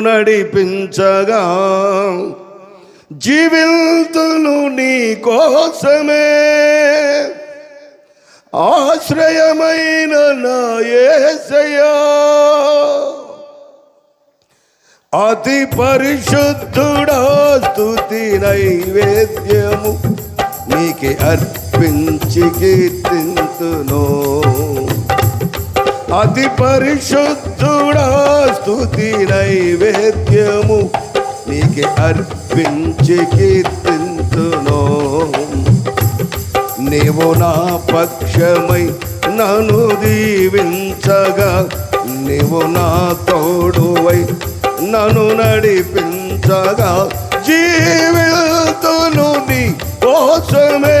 నడిపించగా జీవితును నీ కోసమే. ఆశ్రయమైన నా యేసయ్యా అతి పరిశుద్ధుడా స్థుతి నైవేద్యము నీకే అర్పించి కీర్తింతునో. అతి పరిశుద్ధుడా స్థుతి నైవేద్యము నీకే అర్పించి కీర్తింతును. నీవు నా పక్షమై నన్ను దీవించగా నీవు నా తోడువై నన్ను నడిపించగా జీవితును నీ కోసమే.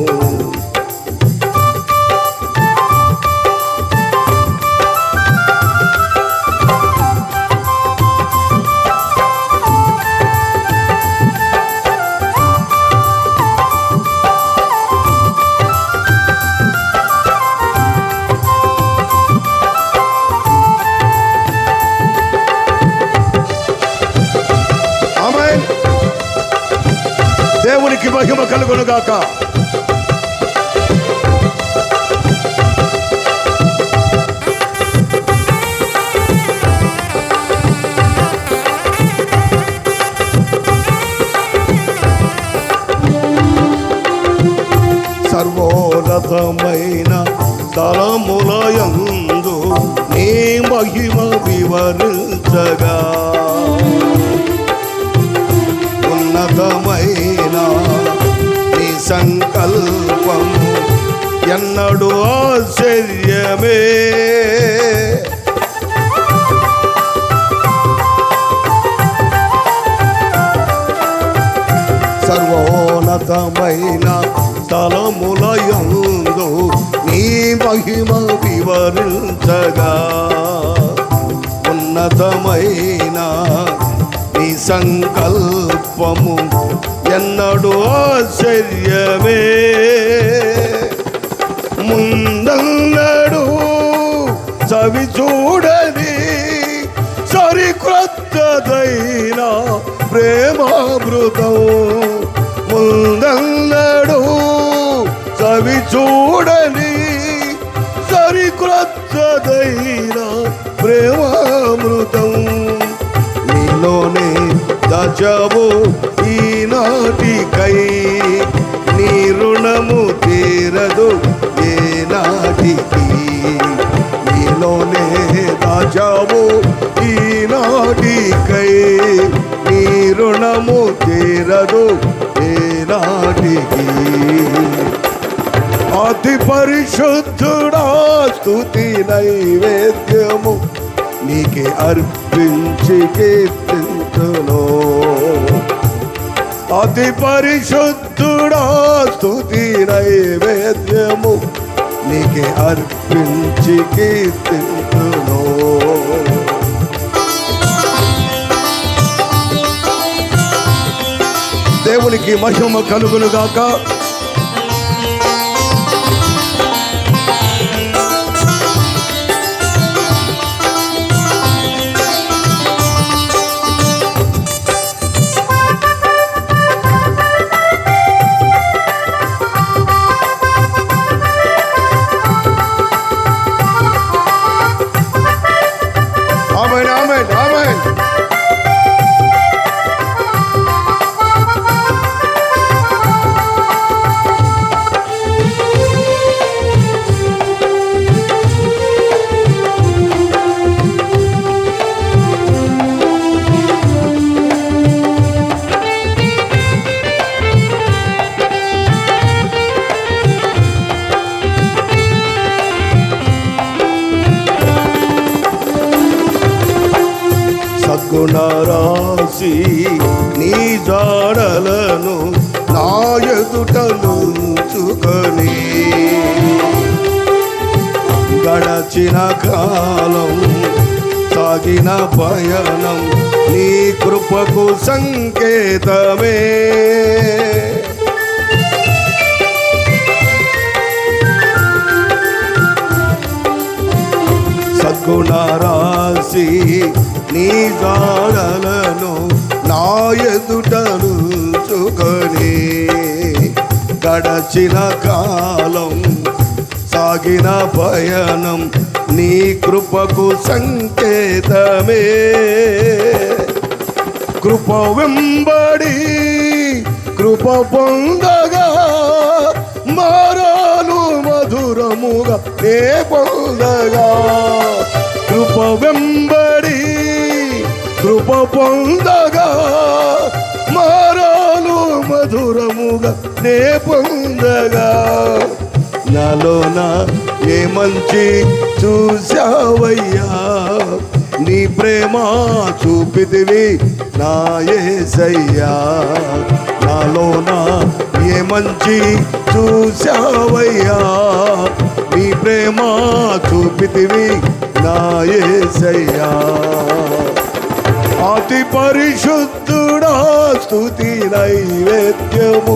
కలుగునుగాక కలుగును సర్వోన్నతమైన తలములయందు నీ మహిమ వివరించగా. ఉన్నతమైన సంకల్పము ఎన్నడు ఆశ్చర్యమే. సర్వోన్నతమైన స్థలములయందు నీ మహిమ వివరించగా. ఉన్నతమైన నీ సంకల్పము ఎన్నడు ఆశ్చర్యమే. ముందన్నడు చవి చూడని సరికొత్తదైన ప్రేమామృతం. ముందన్నడు చవి చూడని సరికొత్తదైన ప్రేమామృతం. నీలోనే దజవు ఈనాటికై నీ రుణము తీరదు ఏ నాటికి నీలోనే దాచావు ఈనాటికై నీ రుణము తీరదు ఏ నాటికి అతి పరిశుద్ధుడా స్తుతి నైవేద్యము నీకే అర్పించి కీర్తింతును అతి పరిశుద్ధుడా స్థుతి నైవేద్యము నీకే అర్పించి కీర్తింతును. దేవునికి మహిమ కలుగులుగాక ఎదుటలుచుకొని గడచిన కాలం సాగిన పయనం నీ కృపకు సంకేతమే. సద్గుణ గడచిన కాలం సాగిన పయనం నీ కృపకు సంకేతమే. కృప వెంబడి కృప పొందగా మారాలు మధురముగా నే పొందగా. కృప వెంబడి కృప పొందగా మారాలు మధురము నే పొందగా. నాలోన ఏ మంచి చూసావయ్యా నీ ప్రేమ చూపితివి నా యేసయ్యా నాలోన ఏ మంచి చూసావయ్యా నీ ప్రేమ చూపితివి నా యేసయ్యా అతి పరిశుద్ధుడా స్తుతి నైవేద్యము.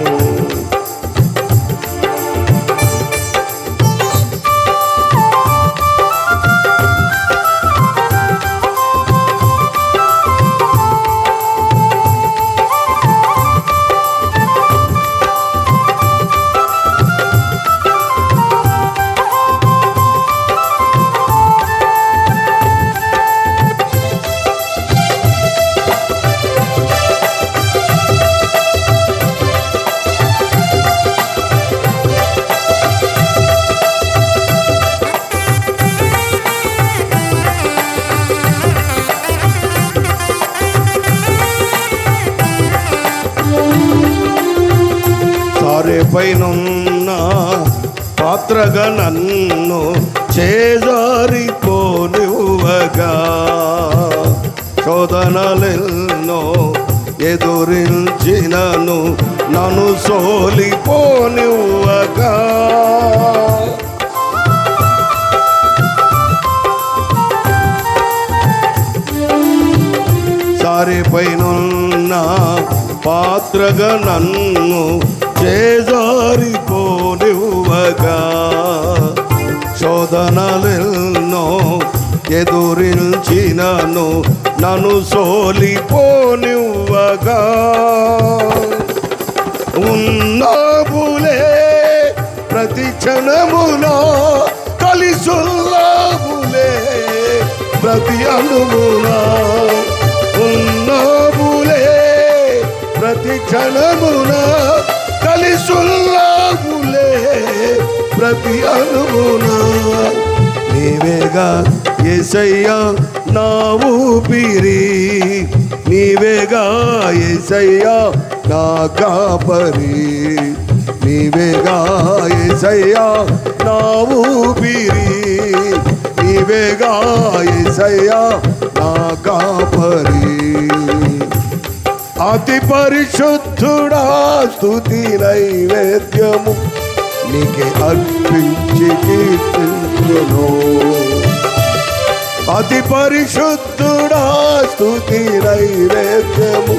పాత్రగా నన్ను చేజారిపోనివ్వగా. శోధనలెన్నో ఎదురించినను నన్ను సోలిపోనివ్వగా. సారిపైనున్న పాత్రగా నన్ను ఉండగా శోధనలెన్నో ఎదురించినను నన్ను సోలిపోనివ్వగా. ఉన్నాబులే ప్రతి క్షణములో కలిసుల్లాబులే ప్రతి అణువునా ఉన్నాబులే ప్రతి క్షణమున కలిసుల్లాబులే ప్రతి అణువున నీవేగా ఏసయ్యా నా ఊపిరి. నీవేగా ఏసయ్యా నా కాపరి. నీవేగా ఏసయ్యా నా ఊపిరి. నీవేగా ఏసయ్యా నా కాపరి. అతి పరిశుద్ధుడా స్తుతి నైవేద్యము. నీకే అర్పించి కీర్తించును. అతి పరిశుద్ధుడా స్థుతి నైవేద్యము.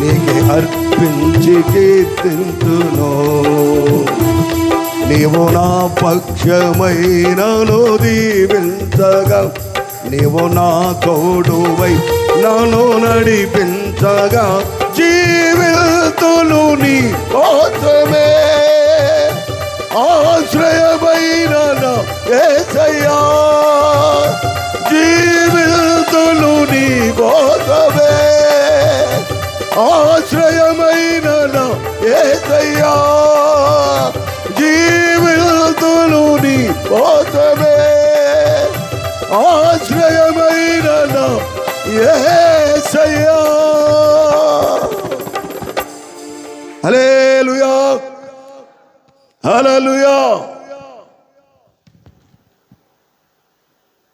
నీకే అర్పించి కీర్తింతును నీవు నా పక్షమైనను దీవించగా నీవు నా తోడువై నన్ను నడిపించగా జీవితులు నీ కోసమే నా జీవితులు నీ కోసమే ఆశ్రయమైన ఏసయ్యా జీవితులు నీ కోసమే ఆశ్రయమైన ఏసయ్యా. హలే హలలుయా